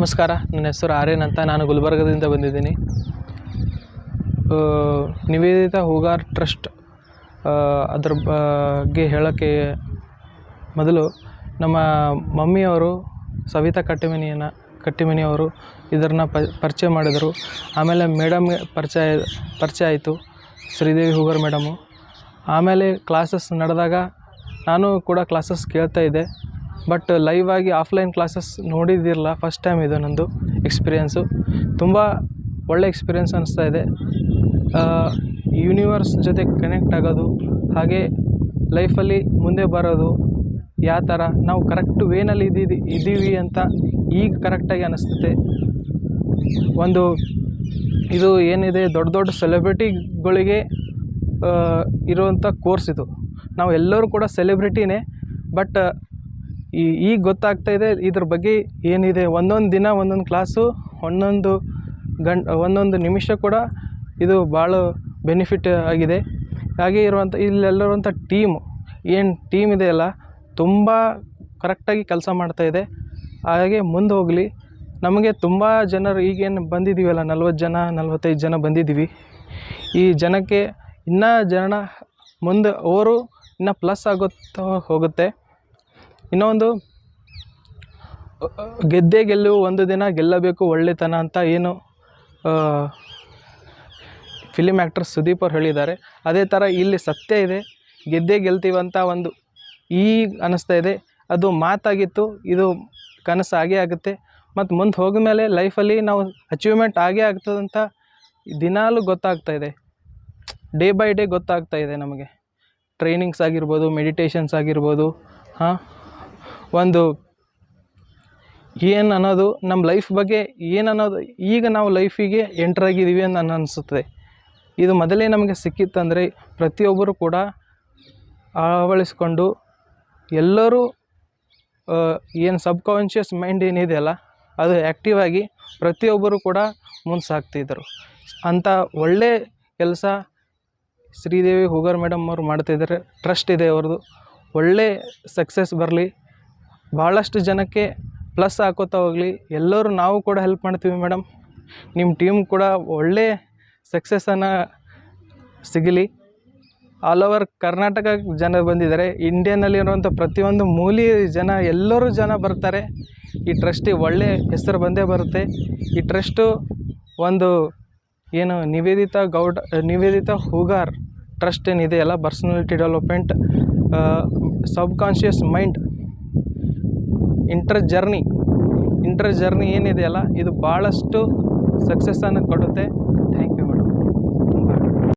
ನಮಸ್ಕಾರ. ನನ್ನ ಹೆಸರು ಆರ್ಯನ್ ಅಂತ. ನಾನು ಗುಲ್ಬರ್ಗದಿಂದ ಬಂದಿದ್ದೀನಿ. ನಿವೇದಿತ ಹೂಗಾರ್ ಟ್ರಸ್ಟ್ ಅದ್ರ ಬಗ್ಗೆ ಹೇಳೋಕ್ಕೆ ಮೊದಲು ನಮ್ಮ ಮಮ್ಮಿಯವರು ಸವಿತಾ ಕಟ್ಟಿಮನಿಯನ್ನು ಕಟ್ಟಿಮನಿಯವರು ಇದನ್ನು ಪರಿಚಯ ಮಾಡಿದರು. ಆಮೇಲೆ ಮೇಡಮ್ ಪರಿಚಯ ಪರಿಚಯ ಆಯಿತು. ಶ್ರೀದೇವಿ ಹೂಗಾರ್ ಮೇಡಮು. ಆಮೇಲೆ ಕ್ಲಾಸಸ್ ನಡೆದಾಗ ನಾನು ಕೂಡ ಕ್ಲಾಸಸ್ ಕೇಳ್ತಾ ಇದ್ದೆ. ಬಟ್ ಲೈವ್ ಆಗಿ ಆಫ್ಲೈನ್ ಕ್ಲಾಸಸ್ ನೋಡಿದ್ದಿರಲ್ಲ ಫಸ್ಟ್ ಟೈಮ್ ಇದು ನಂದು ಎಕ್ಸ್ಪೀರಿಯೆನ್ಸು ತುಂಬ ಒಳ್ಳೆ ಎಕ್ಸ್ಪೀರಿಯೆನ್ಸ್ ಅನ್ನಿಸ್ತಾ ಇದೆ. ಯೂನಿವರ್ಸ್ ಜೊತೆ ಕನೆಕ್ಟ್ ಆಗೋದು, ಹಾಗೆ ಲೈಫಲ್ಲಿ ಮುಂದೆ ಬರೋದು ಯಾವ ಥರ ನಾವು ಕರೆಕ್ಟ್ ವೇನಲ್ಲಿ ಇದ್ದೀವಿ ಇದ್ದೀವಿ ಅಂತ ಈಗ ಕರೆಕ್ಟಾಗಿ ಅನ್ನಿಸ್ತದೆ ಒಂದು ಇದು ಏನಿದೆ, ದೊಡ್ಡ ದೊಡ್ಡ ಸೆಲೆಬ್ರಿಟಿಗಳಿಗೆ ಇರುವಂಥ ಕೋರ್ಸ್ ಇದು. ನಾವು ಎಲ್ಲರೂ ಕೂಡ ಸೆಲೆಬ್ರಿಟಿನೇ ಬಟ್ ಈ, ಈಗ ಗೊತ್ತಾಗ್ತಾ ಇದೆ ಇದ್ರ ಬಗ್ಗೆ ಏನಿದೆ. ಒಂದೊಂದು ದಿನ, ಒಂದೊಂದು ಕ್ಲಾಸು, ಒಂದೊಂದು ಗಂ ಒಂದೊಂದು ನಿಮಿಷ ಕೂಡ ಇದು ಭಾಳ ಬೆನಿಫಿಟ್ ಆಗಿದೆ. ಹಾಗೆ ಇರುವಂಥ ಇಲ್ಲೆಲ್ಲರುವಂಥ ಟೀಮ್, ಏನು ಟೀಮ್ ಇದೆಯಲ್ಲ ತುಂಬ ಕರೆಕ್ಟಾಗಿ ಕೆಲಸ ಮಾಡ್ತಾ ಇದೆ. ಹಾಗೆ ಮುಂದೆ ಹೋಗಲಿ. ನಮಗೆ ತುಂಬ ಜನರು, ಈಗೇನು ಬಂದಿದ್ದೀವಲ್ಲ ನಲ್ವತ್ತು ಜನ, ನಲ್ವತ್ತೈದು ಜನ ಬಂದಿದ್ದೀವಿ ಈ ಜನಕ್ಕೆ ಇನ್ನೂ ಜನ ಮುಂದೆ, ಅವರು ಇನ್ನೂ ಪ್ಲಸ್ ಆಗುತ್ತಾ ಹೋಗುತ್ತೆ. ಇನ್ನೊಂದು, ಗೆದ್ದೇ ಗೆಲ್ಲು, ಒಂದು ದಿನ ಗೆಲ್ಲಬೇಕು, ಒಳ್ಳೆತನ ಅಂತ ಏನು ಫಿಲಿಮ್ ಆ್ಯಕ್ಟರ್ ಸುದೀಪ್ ಅವ್ರು ಹೇಳಿದ್ದಾರೆ. ಅದೇ ಥರ ಇಲ್ಲಿ ಸತ್ಯ ಇದೆ. ಗೆದ್ದೇ ಗೆಲ್ತೀವಂತ ಒಂದು ಈಗ ಅನ್ನಿಸ್ತಾ ಇದೆ. ಅದು ಮಾತಾಗಿತ್ತು, ಇದು ಕನಸು ಆಗೇ ಆಗುತ್ತೆ. ಮತ್ತು ಮುಂದೆ ಹೋದ್ಮೇಲೆ ಲೈಫಲ್ಲಿ ನಾವು ಅಚೀವ್ಮೆಂಟ್ ಆಗೇ ಆಗ್ತದಂತ ದಿನಾಲೂ ಗೊತ್ತಾಗ್ತಾ ಇದೆ. ಡೇ ಬೈ ಡೇ ಗೊತ್ತಾಗ್ತಾ ಇದೆ ನಮಗೆ. ಟ್ರೈನಿಂಗ್ಸ್ ಆಗಿರ್ಬೋದು ಮೆಡಿಟೇಷನ್ಸ್ ಆಗಿರ್ಬೋದು, ಹಾಂ? ಒಂದು ಏನು ಅನ್ನೋದು ನಮ್ಮ ಲೈಫ್ ಬಗ್ಗೆ ಏನನ್ನೋದು ಈಗ ನಾವು ಲೈಫಿಗೆ ಎಂಟ್ರಾಗಿದ್ದೀವಿ ಅಂತ ನನ್ನ ಅನಿಸುತ್ತೆ. ಇದು ಮೊದಲೇ ನಮಗೆ ಸಿಕ್ಕಿತ್ತಂದರೆ ಪ್ರತಿಯೊಬ್ಬರು ಕೂಡ ಅಳವಡಿಸ್ಕೊಂಡು ಎಲ್ಲರೂ ಏನು ಸಬ್ಕಾನ್ಷಿಯಸ್ ಮೈಂಡ್ ಏನಿದೆಯಲ್ಲ ಅದು ಆ್ಯಕ್ಟಿವ್ ಆಗಿ ಪ್ರತಿಯೊಬ್ಬರು ಕೂಡ ಮುಂದೆ ಸಾಗ್ತಿದ್ದರು ಅಂಥ ಒಳ್ಳೆ ಕೆಲಸ ಶ್ರೀದೇವಿ ಹೂಗಾರ್ ಮೇಡಮ್ ಅವರು ಮಾಡ್ತಿದ್ದಾರೆ ಟ್ರಸ್ಟ್ ಇದೆ ಅವ್ರದ್ದು. ಒಳ್ಳೆ ಸಕ್ಸಸ್ ಬರಲಿ. ಭಾಳಷ್ಟು ಜನಕ್ಕೆ ಪ್ಲಸ್ ಹಾಕೋತಾ ಹೋಗಲಿ. ಎಲ್ಲರೂ ನಾವು ಕೂಡ ಹೆಲ್ಪ್ ಮಾಡ್ತೀವಿ ಮೇಡಮ್ ನಿಮ್ಮ ಟೀಮ್ ಕೂಡ ಒಳ್ಳೆ ಸಕ್ಸಸ್ಸನ್ನು ಸಿಗಲಿ. ಆಲ್ ಓವರ್ ಕರ್ನಾಟಕ ಜನ ಬಂದಿದ್ದಾರೆ. ಇಂಡಿಯಾನಲ್ಲಿರುವಂಥ ಪ್ರತಿಯೊಂದು ಮೂಲಿ ಜನ ಎಲ್ಲರೂ ಜನ ಬರ್ತಾರೆ. ಈ ಟ್ರಸ್ಟಿಗೆ ಒಳ್ಳೆ ಹೆಸರು ಬಂದೇ ಬರುತ್ತೆ. ಈ ಟ್ರಸ್ಟು ಒಂದು ಏನು ನಿವೇದಿತ ಗೌಡ, ನಿವೇದಿತ ಹೂಗಾರ್ ಟ್ರಸ್ಟ್ ಏನಿದೆಯಲ್ಲ personality development subconscious mind inner journey inner journey ಏನಿದೆಯಲ್ಲ ಇದು ಭಾಳಷ್ಟು ಸಕ್ಸಸ್ಸನ್ನು ಕೊಡುತ್ತೆ.